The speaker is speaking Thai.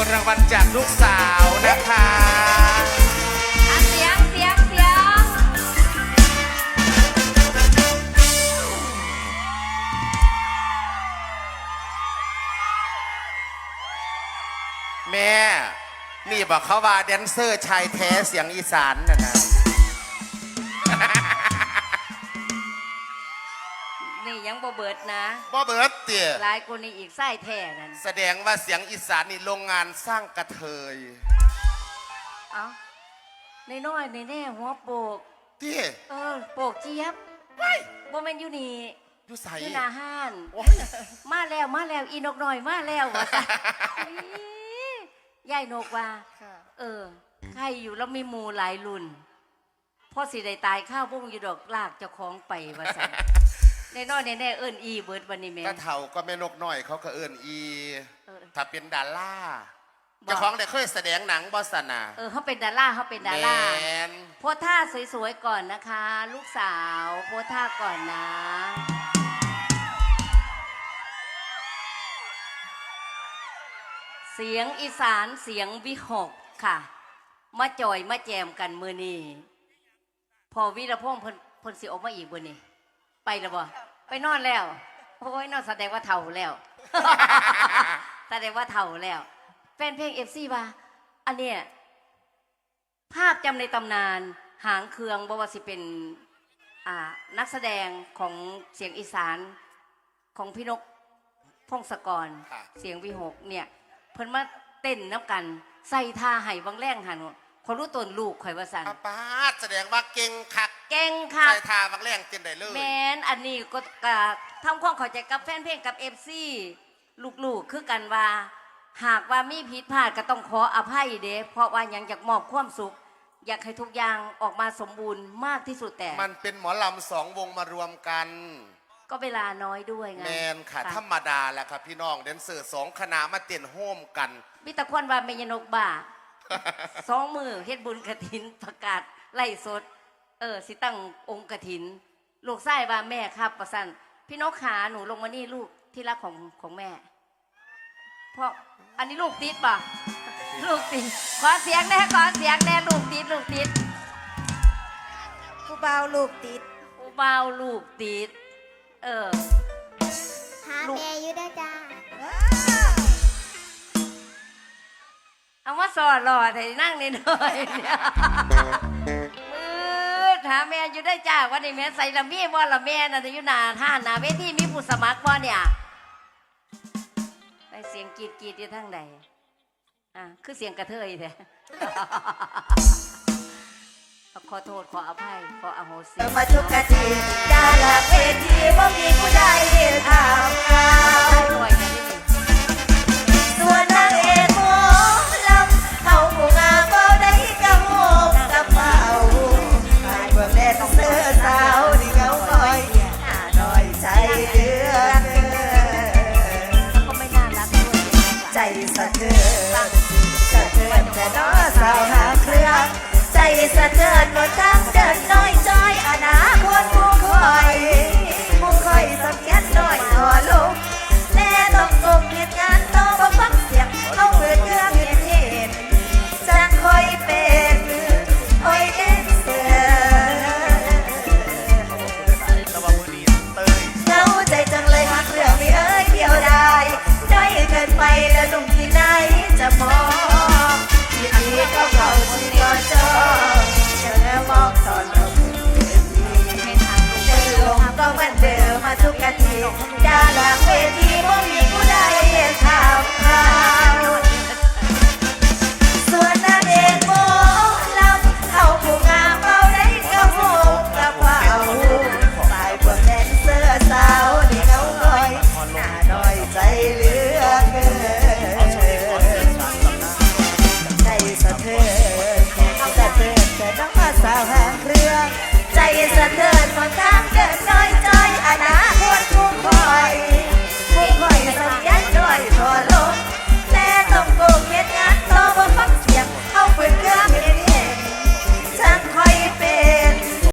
คนรางวัลจากลูกสาวนะคะอะเสียงเสียงเสียงแม่ นี่บอกเขาว่าแดนเซอร์ชายแท้เสียงอีสานนะนะ บ่เบิดนะบ่เบิร์ตเตี่ยหลายคนนี่อีกไส้แท้นั่นแสดงว่าเสียงอีสานนี่โรงงานสร้างกระเทยเอ้าในน้อยในแน่หัวโปกที่เออโปกเจี๊ยบบ่แม่นอยู่นี่อยู่ใสอยู่หน้าห้านโอ้ยมาแล้วมาแล้วอีนกน้อยมาแล้วว่าซะอียายนกว่าเออใครอยู่แล้วมีหมูหลายรุ่นพ่อสิได้ตายข้าวบุ้งอยู่ดอกลากเจ้าของไปว่าสัน ในน้อยในแน่เอิ้นอีเบิดวันนี้แม่กระเถาก็แม่นกน้อยเขาก็เอิ้นอีเออ ถ้าเป็นดาราบอกเจ้าของได้เคยแสดงหนังบอสนาเออเขาเป็นดาราเขาเป็นดาราแมนโพสท่าสวยๆก่อนนะคะ ลูกสาวโพสท่าก่อนนะ เสียงอีสานเสียงวิหกค่ะ มาจอยมาแจมกันมือนี้พอวิรพงษ์เพิ่นเพิ่นสิออกมาอีกบ่นี่ ไปแล้วบ่ไปนอนแล้วโอ้ยนอนแสดงว่าเฒ่าแล้ว แสดงว่าเฒ่าแล้ว แฟนเพลงเอฟซีว่า อันเนี้ยภาพจำในตำนานหางเครืองบ่ว่าสิเป็นอ่านักแสดงของเสียงอีสานของพี่นกพงศกร ค่ะ เสียงวิหกเนี่ย เพิ่นมาเต้นน้ำกัน ใส่ท่าไห้บางแรงหันคนรู้ตนลูกข่อยว่าสัน อาปาดแสดงว่าเก่งคัก เก่งค่ะ ใส่ทาบักแรงเต้นได้เลยแมนอันนี้ก็กะทำความเข้าใจกับแฟนเพลงกับเอฟซีลูกๆ คือกันว่า หากว่ามีผิดพลาดก็ต้องขออภัยเด้เพราะว่ายังอยากมอบความสุข อยากให้ทุกอย่างออกมาสมบูรณ์มากที่สุดแต่ มันเป็นหมอลำสองวงมารวมกัน ก็เวลาน้อยด้วยไงแมนค่ะ ธรรมดาแหละครับพี่น้องแดนเซอร์สองคณะมาเต้นโฮมกัน มิตรควนว่าเมยนกบ่า สองมือเฮ็ดบุญกระถินประกาศไล่สด เออสิตั้งองค์กระถิน ลูกไส้ว่าแม่ครับประสันพี่นกขาหนูลงมานี่ลูกที่รักของของแม่เพราะอันนี้ลูกติดป่ะลูกติดขอเสียงแน่ขอเสียงแน่ลูกติดลูกติดผู้เบาวลูกติดอุบาวลูกติด เออหาแม่อยู่ได้อจ้าเอาว่าสอนหล่อแต่นั่งนี่หน่อยเนี่ยมืด หาแม่อยู่ได้จ้าวันนี้แม่ใส่ละมีบ่ละแม่น่ะอยู่หนาท่านหนาเวทีมีผู้สมัครบ่เนี่ยได้เสียงกรีดกรีดอยู่ทั้งใดอะคือเสียงกระเทยแท้ ขอโทษขออภัยขออโหสิ มาทุกกะทีดาราเวทีบ่มีผู้ใดทำงาใสะเทือนสะเทือนแต่น้อสาวหาเครื่องใจสะเทือนหมดทั้งเดินน้อยจอยอนาคตผู้คอย จะมอง สะเทือนมาทางเดินน้อยจอยอนาคตคู่คอย